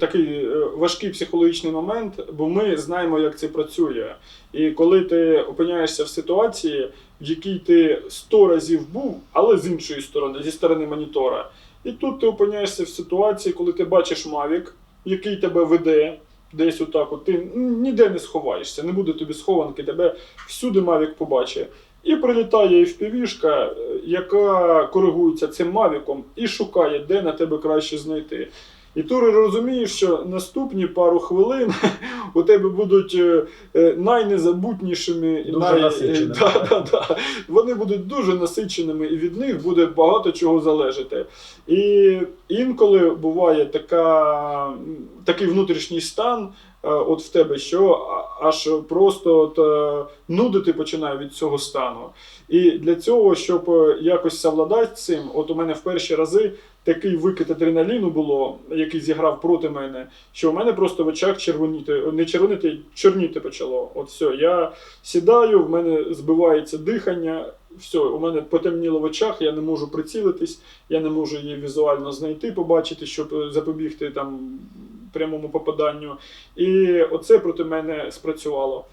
Такий е, важкий психологічний момент, бо ми знаємо, як це працює. І коли ти опиняєшся в ситуації, в якій ти 100 разів був, але з іншої сторони, зі сторони монітора. І тут ти опиняєшся в ситуації, коли ти бачиш Мавік, який тебе веде. Десь отак, от ти ніде не сховаєшся, не буде тобі схованки, тебе всюди Мавік побачить. І прилітає FPV-шка, е, яка коригується цим Мавіком і шукає, де на тебе краще знайти. І ти розумієш, що наступні пару хвилин у тебе будуть е, е, найнезабутнішими і най... насиченими. Да, да, да. Вони будуть дуже насиченими, і від них буде багато чого залежати. І інколи буває така, такий внутрішній стан. е, От в тебе, що аж просто от, е, нудити починає від цього стану. І для цього, щоб е, якось совладати цим, от у мене в перші рази такий викид адреналіну було, який зіграв проти мене, що у мене просто в очах червоніти, не червоніти, чорніти почало. От все, я сідаю, в мене збивається дихання, все, у мене потемніло в очах, я не можу прицілитись, я не можу її візуально знайти, побачити, щоб запобігти там прямому попаданню. І оце проти мене спрацювало.